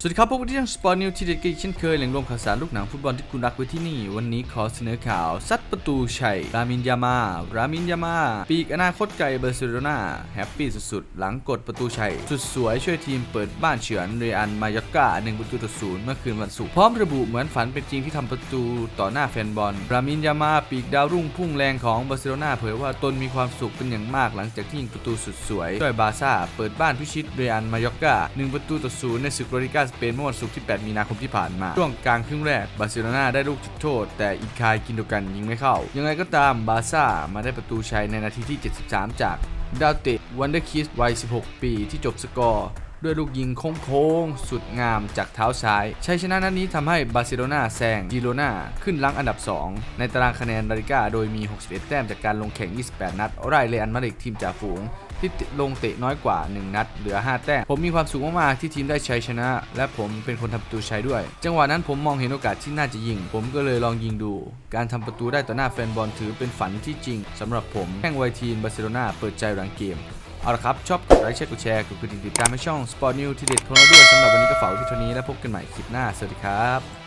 สวัสดีครับพวกเราที่ช่องสปอร์นิวที่เด็ดกันอีกเช่นเคยแหล่งรวมข่าวสารลูกหนังฟุตบอลที่คุณรักไว้ที่นี่ วันนี้ขอเสนอข่าว ซัดประตูชัย รามินยามา รามินยามา ปีกอนาคตไกลเบอร์เซโลนาแฮปปี้สุดๆ หลังกดประตูชัย สุดสวยช่วยทีมเปิดบ้านเฉือนเรอันมายอกา1ประตูต่อศูนย์เมื่อคืนวันศุกร์พร้อมระบุเหมือนฝันเป็นจริงที่ทำประตูต่อหน้าแฟนบอล รามินยามาปีกดาวรุ่งพุ่งแรงของเบอร์เซโลนาเผยว่าตนมีความสุขเป็นอย่างมากหลังจากที่ยิงประตูสุดสวยช่วยบาร์ซ่าเปิดบ้านพิชิตเรอันมายอกา1ประตูต่อศูนย์ในศึกโรลิกาสเปนเมื่อวันศุกร์ที่ 8 มีนาคมที่ผ่านมา ช่วงกลางครึ่งแรกบาร์เซโลนาได้ลูกจุดโทษ แต่อีคายกินโดกันยิงไม่เข้า ยังไงก็ตามบาซ่ามาได้ประตูชัยในนาทีที่ 73 จากดาวเตะวันเดอร์คิสวัย 16 ปีที่จบสกอร์ ด้วยลูกยิงโค้งๆ สุดงามจากเท้าซ้าย ชัยชนะนัดนี้ทำให้บาร์เซโลนาแซงจิโรนาขึ้นลังอันดับ 2 ในตารางคะแนนลาลิก้าโดยมี 61 แต้มจากการลงแข่ง 28 นัดไล่เรอันมาดริดทีมจ่าฝูงที่ลงเตะน้อยกว่า 1 นัด เหลือ 5 แต้ม ผมมีความสุขมาก ๆ ที่ทีมได้ชัยชนะ และผมเป็นคนทำประตูชัยด้วย จังหวะนั้นผมมองเห็นโอกาสที่น่าจะยิง ผมก็เลยลองยิงดู การทำประตูได้ต่อหน้าแฟนบอลถือเป็นฝันที่จริงสำหรับผมแข่งไวทีมบาร์เซโลนาเปิดใจหลังเกม เอาละครับ ชอบกดไลค์แชร์กดแชร์กดกระดิ่งติดตามให้ช่อง Sport News ที่เด็ดของเราด้วยสำหรับวันนี้ก็ฝากไว้ที่เท่านี้แล้วพบกันใหม่คลิปหน้า สวัสดีครับ